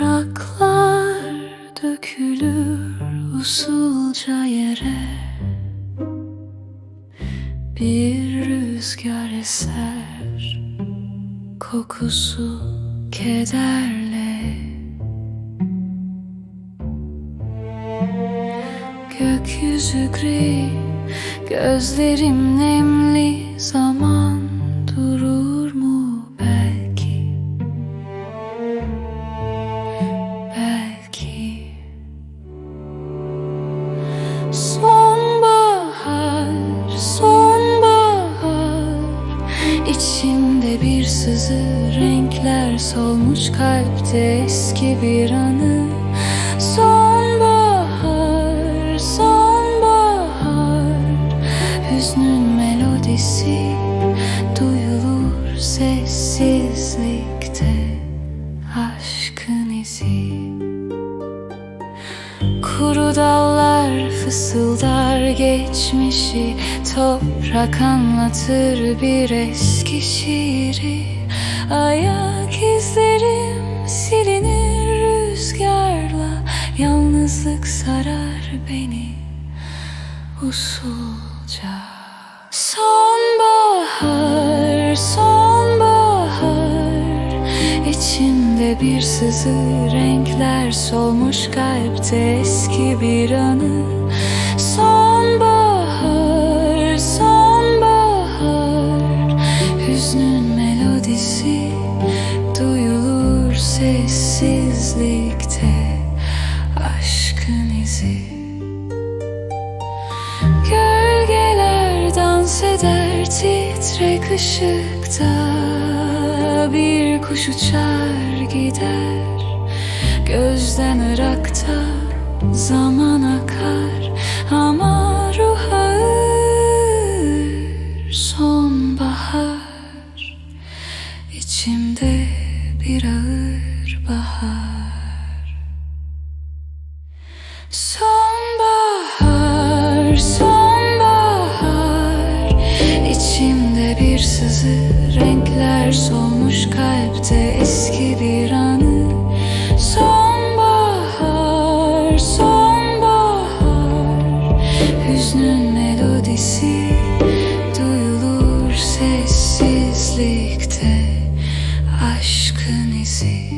Yapraklar dökülür usulca yere. Bir rüzgar eser kokusu kederle. Gökyüzü gri, gözlerim nemli Zaman Sonbahar, sonbahar. İçimde bir sızı renkler solmuş kalpte eski bir anı. Sonbahar, sonbahar. Hüznün melodisi duyulur sessizlikte Kuru dallar fısıldar geçmişi Toprak anlatır bir eski şiiri. Ayak izlerim silinir rüzgarla Yalnızlık sarar beni usulca. Sonbahar, sonbahar bir sızı renkler solmuş kalpte eski bir anı. Sonbahar, sonbahar Hüznün melodisi duyulur sessizlikte Aşkın izi. Gölgeler dans eder titrek ışıkta Bir kuş uçar gider. Gözden ırakta zaman akar. Ama ruh ağır Sonbahar. İçimde bir ağır bahar. Sonbahar, bir sızı Renkler solmuş kalpte eski bir anı. Sonbahar, sonbahar Hüznün melodisi duyulur sessizlikte Aşkın izi.